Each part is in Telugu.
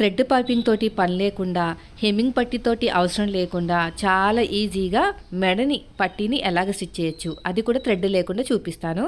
థ్రెడ్ పైపింగ్ తోటి పని లేకుండా హెమ్మింగ్ పట్టితోటి అవసరం లేకుండా చాలా ఈజీగా మెడని పట్టిని ఎలాగ స్టిచ్ చేయొచ్చు? అది కూడా థ్రెడ్ లేకుండా చూపిస్తాను.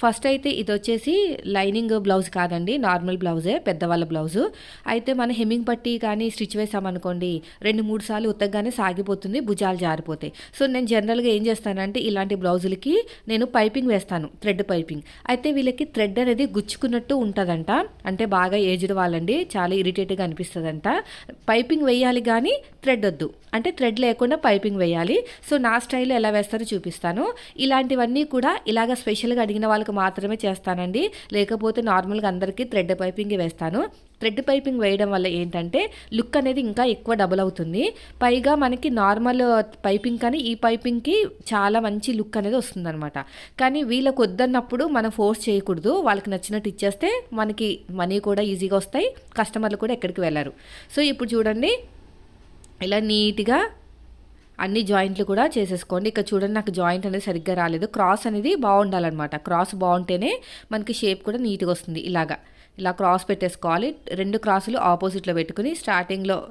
ఫస్ట్ అయితే ఇది వచ్చేసి లైనింగ్ బ్లౌజ్ కాదండి నార్మల్ బ్లౌజే పెద్దవాళ్ళ బ్లౌజు. అయితే మన హెమ్మింగ్ పట్టి కానీ స్టిచ్ వేసామనుకోండి రెండు మూడు సార్లు ఉత్తగానే సాగిపోతుంది భుజాలు జారిపోతాయి. సో నేను జనరల్గా ఏం చేస్తానంటే ఇలాంటి బ్లౌజులకి నేను పైపింగ్ వేస్తాను థ్రెడ్ పైపింగ్. అయితే వీళ్ళకి థ్రెడ్ అనేది గుచ్చుకున్నట్టు ఉంటుందంట. అంటే బాగా ఏజ్డ్ వాళ్ళండి చాలా ఇరిటేట్గా కనిపిస్తుందంట. పైపింగ్ వేయాలి కానీ థ్రెడ్ వద్దు. అంటే థ్రెడ్ లేకుండా పైపింగ్ వేయాలి. సో నా స్టైల్లో ఎలా వేస్తారో చూపిస్తాను. ఇలాంటివన్నీ కూడా ఇలాగ స్పెషల్గా అడిగిన వాళ్ళకి మాత్రమే చేస్తానండి. లేకపోతే నార్మల్గా అందరికీ థ్రెడ్ పైపింగ్ వేస్తాను. థ్రెడ్ పైపింగ్ వేయడం వల్ల ఏంటంటే లుక్ అనేది ఇంకా ఎక్కువ డబుల్ అవుతుంది. పైగా మనకి నార్మల్ పైపింగ్ కానీ ఈ పైపింగ్కి చాలా మంచి లుక్ అనేది వస్తుందన్నమాట. కానీ వీళ్ళకు వద్దన్నప్పుడు మనం ఫోర్స్ చేయకూడదు. వాళ్ళకి నచ్చినట్టు ఇచ్చేస్తే మనకి మనీ కూడా ఈజీగా వస్తాయి. కస్టమర్లు కూడా ఎక్కడికి వెళ్ళరు. సో ఇప్పుడు చూడండి. ఇలా నీట్గా అన్ని జాయింట్లు కూడా చేసేసుకోండి. ఇక్కడ చూడండి నాకు జాయింట్ అనేది సరిగ్గా రాలేదు. క్రాస్ అనేది బాగుండాలన్నమాట. క్రాస్ బాగుంటేనే మనకి షేప్ కూడా నీట్గా వస్తుంది ఇలాగా. ఇలా క్రాస్ పెట్టేసుకోవాలి. రెండు క్రాసులు ఆపోజిట్లో పెట్టుకుని స్టార్టింగ్లో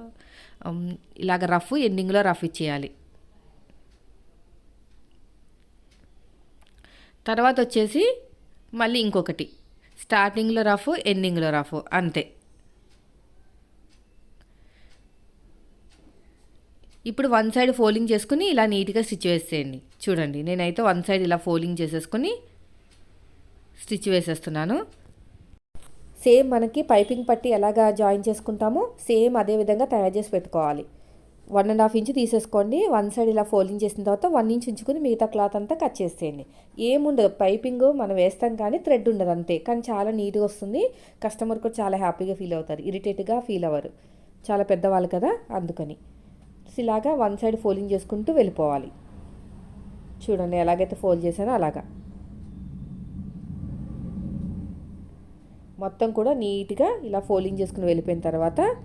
ఇలాగ రఫ్ ఎండింగ్లో రఫ్ ఇచ్చేయాలి. తర్వాత వచ్చేసి మళ్ళీ ఇంకొకటి. స్టార్టింగ్లో రఫ్ ఎండింగ్లో రఫ్ అంతే. ఇప్పుడు వన్ సైడ్ ఫోల్డింగ్ చేసుకుని ఇలా నీట్గా స్టిచ్ వేసేయండి. చూడండి నేనైతే వన్ సైడ్ ఇలా ఫోల్డింగ్ చేసేసుకుని స్టిచ్ వేసేస్తున్నాను. సేమ్ మనకి పైపింగ్ పట్టి ఎలాగా జాయిన్ చేసుకుంటామో సేమ్ అదే విధంగా తయారు చేసి పెట్టుకోవాలి. వన్ అండ్ హాఫ్ ఇంచ్ తీసేసుకోండి. వన్ సైడ్ ఇలా ఫోల్డింగ్ చేసిన తర్వాత వన్ ఇంచ్ ఉంచుకుని మిగతా క్లాత్ అంతా కట్ చేసేయండి. ఏముండదు. పైపింగ్ మనం వేస్తాం కానీ థ్రెడ్ ఉండదు అంతే. కానీ చాలా నీట్గా వస్తుంది. కస్టమర్ కూడా చాలా హ్యాపీగా ఫీల్ అవుతారు. ఇరిటేట్గా ఫీల్ అవ్వరు. చాలా పెద్దవాళ్ళు కదా అందుకని. ఇలాగా వన్ సైడ్ ఫోల్డింగ్ చేసుకుంటూ వెళ్ళిపోవాలి. చూడండి ఎలాగైతే ఫోల్డ్ చేశానో అలాగా. మొత్తం కూడా నీట్గా ఇలా ఫోల్డింగ్ చేసుకుని వెళ్ళిపోయిన తర్వాత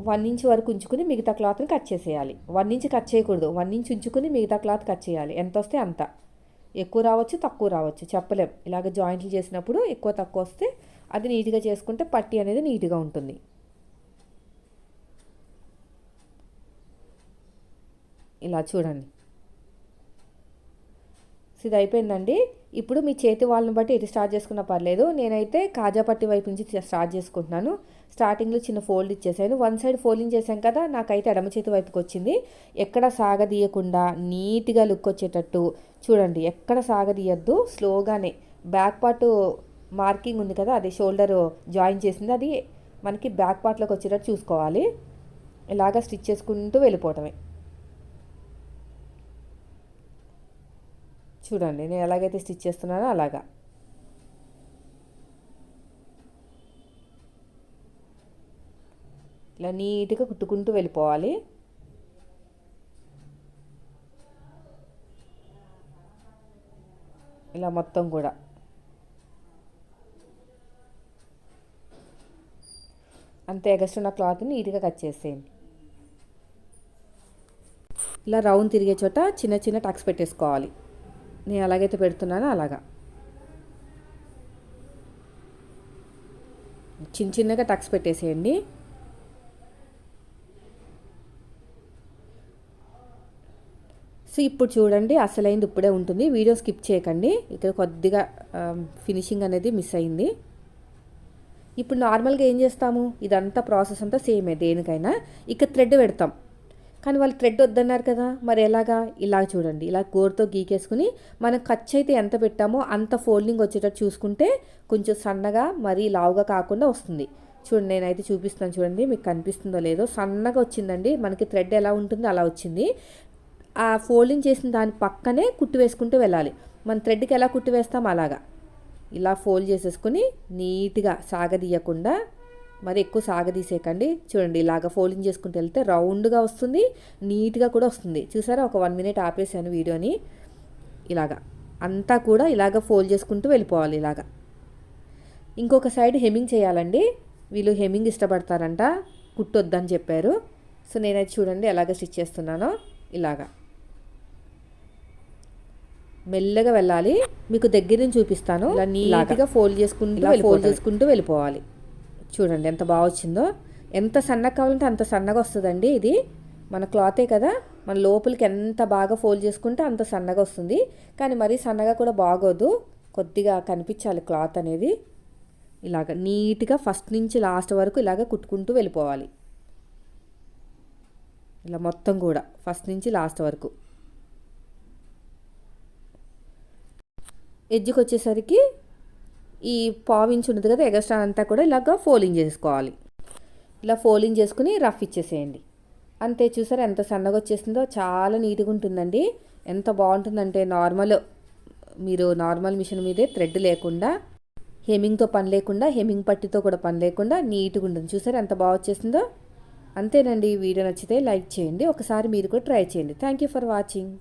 వన్ ఇంచ్ వరకు ఉంచుకుని మిగతా క్లాత్ని కట్ చేసేయాలి. వన్ ఇంచ్ కట్ చేయకూడదు. వన్ ఇంచ్ ఉంచుకుని మిగతా క్లాత్ కట్ చేయాలి. ఎంత వస్తే అంత. ఎక్కువ రావచ్చు తక్కువ రావచ్చు. చెప్పలేం. ఇలాగ జాయింట్లు చేసినప్పుడు ఎక్కువ తక్కువ వస్తే అది నీట్గా చేసుకుంటే పట్టి అనేది నీట్గా ఉంటుంది. ఇలా చూడండి. సో ఇది అయిపోయిందండి. ఇప్పుడు మీ చేతి వాళ్ళని బట్టి ఎటు స్టార్ట్ చేసుకున్నా పర్లేదు. నేనైతే కాజాపట్టి వైపు నుంచి స్టార్ట్ చేసుకుంటున్నాను. స్టార్టింగ్లో చిన్న ఫోల్డ్ ఇచ్చేసాను. వన్ సైడ్ ఫోల్డింగ్ చేశాం కదా నాకైతే ఎడమ చేతి వైపుకి వచ్చింది. ఎక్కడ సాగదీయకుండా నీట్గా లుక్ వచ్చేటట్టు చూడండి ఎక్కడ సాగదీయద్దు. స్లోగానే బ్యాక్ పార్ట్ మార్కింగ్ ఉంది కదా అది షోల్డర్ జాయిన్ చేసింది. అది మనకి బ్యాక్ పార్ట్లోకి వచ్చేటట్టు చూసుకోవాలి. ఇలాగ స్టిచ్ చేసుకుంటూ వెళ్ళిపోవటమే. చూడండి నేను ఎలాగైతే స్టిచ్ చేస్తున్నానో అలాగా. ఇలా నీట్గా కుట్టుకుంటూ వెళ్ళిపోవాలి. ఇలా మొత్తం కూడా. అంతే ఎగస్ట్రా ఉన్న క్లాత్ని నీట్గా కట్ చేసేయండి. ఇలా రౌండ్ తిరిగే చోట చిన్న చిన్న టక్స్ పెట్టేసుకోవాలి. నేను ఎలాగైతే పెడుతున్నానో అలాగా. చిన్న చిన్నగా టక్స్ పెట్టేసేయండి. సో ఇప్పుడు చూడండి అసలైంది ఇప్పుడే ఉంటుంది. వీడియో స్కిప్ చేయకండి. ఇక్కడ కొద్దిగా ఫినిషింగ్ అనేది మిస్ అయింది. ఇప్పుడు నార్మల్గా ఏం చేస్తాము? ఇదంతా ప్రాసెస్ అంతా సేమే దేనికైనా. ఇక థ్రెడ్ పెడతాం. కానీ వాళ్ళు థ్రెడ్ వద్దన్నారు కదా. మరి ఎలాగా? ఇలా చూడండి. ఇలా గోరుతో గీకేసుకుని మనం ఖర్చు అయితే ఎంత పెట్టామో అంత ఫోల్డింగ్ వచ్చేటట్టు చూసుకుంటే కొంచెం సన్నగా మరీ లావుగా కాకుండా వస్తుంది. చూడండి నేనైతే చూపిస్తాను చూడండి మీకు కనిపిస్తుందో లేదో. సన్నగా వచ్చిందండి. మనకి థ్రెడ్ ఎలా ఉంటుందో అలా వచ్చింది. ఆ ఫోల్డింగ్ చేసిన దాని పక్కనే కుట్టు వేసుకుంటూ వెళ్ళాలి. మన థ్రెడ్కి ఎలా కుట్టు వేస్తాం? అలాగా. ఇలా ఫోల్డ్ చేసేసుకుని నీట్గా సాగదీయకుండా మరి ఎక్కువ సాగదీసేయకండి. చూడండి ఇలాగ ఫోల్డింగ్ చేసుకుంటూ వెళ్తే రౌండ్గా వస్తుంది నీట్గా కూడా వస్తుంది. చూసారా? ఒక వన్ మినిట్ ఆపేసాను వీడియోని. ఇలాగా. అంతా కూడా ఇలాగ ఫోల్డ్ చేసుకుంటూ వెళ్ళిపోవాలి ఇలాగా. ఇంకొక సైడ్ హెమ్మింగ్ చేయాలండి. వీళ్ళు హెమ్మింగ్ ఇష్టపడతారంట. కుట్టొద్దని చెప్పారు. సో నేనైతే చూడండి ఎలాగ స్టిచ్ చేస్తున్నానో. ఇలాగా. మెల్లగా వెళ్ళాలి. మీకు దగ్గర నుంచి చూపిస్తాను. ఇలా నీట్గా ఫోల్డ్ చేసుకుంటూ ఫోల్డ్ చేసుకుంటూ వెళ్ళిపోవాలి. చూడండి ఎంత బాగా వచ్చిందో. ఎంత సన్నగా కావాలంటే అంత సన్నగా వస్తుందండి ఇది. మన క్లాతే కదా మన లోపలికి ఎంత బాగా ఫోల్డ్ చేసుకుంటే అంత సన్నగా వస్తుంది. కానీ మరీ సన్నగా కూడా బాగోదు. కొద్దిగా కనిపించాలి క్లాత్ అనేది. ఇలాగ నీట్గా ఫస్ట్ నుంచి లాస్ట్ వరకు ఇలాగ కుట్టుకుంటూ వెళ్ళిపోవాలి. ఇలా మొత్తం కూడా ఫస్ట్ నుంచి లాస్ట్ వరకు. ఎడ్జ్కి వచ్చేసరికి ఈ పావించి ఉన్నది కదా ఎగస్ట్రా అంతా కూడా ఇలాగ ఫోలింగ్ చేసుకోవాలి. ఇలా ఫోలింగ్ చేసుకుని రఫ్ ఇచ్చేసేయండి. అంతే చూసారా ఎంత సన్నగా వచ్చేసిందో? చాలా నీట్గా ఉంటుందండి. ఎంత బాగుంటుందంటే నార్మల్ మీరు నార్మల్ మిషన్ మీదే థ్రెడ్ లేకుండా హెమింగ్తో పని లేకుండా హెమింగ్ పట్టితో కూడా పని లేకుండా నీట్గా ఉంటుంది. చూసారా ఎంత బాగా వచ్చేసిందో? అంతేనండి. వీడియో నచ్చితే లైక్ చేయండి. ఒకసారి మీరు కూడా ట్రై చేయండి. Thank you for watching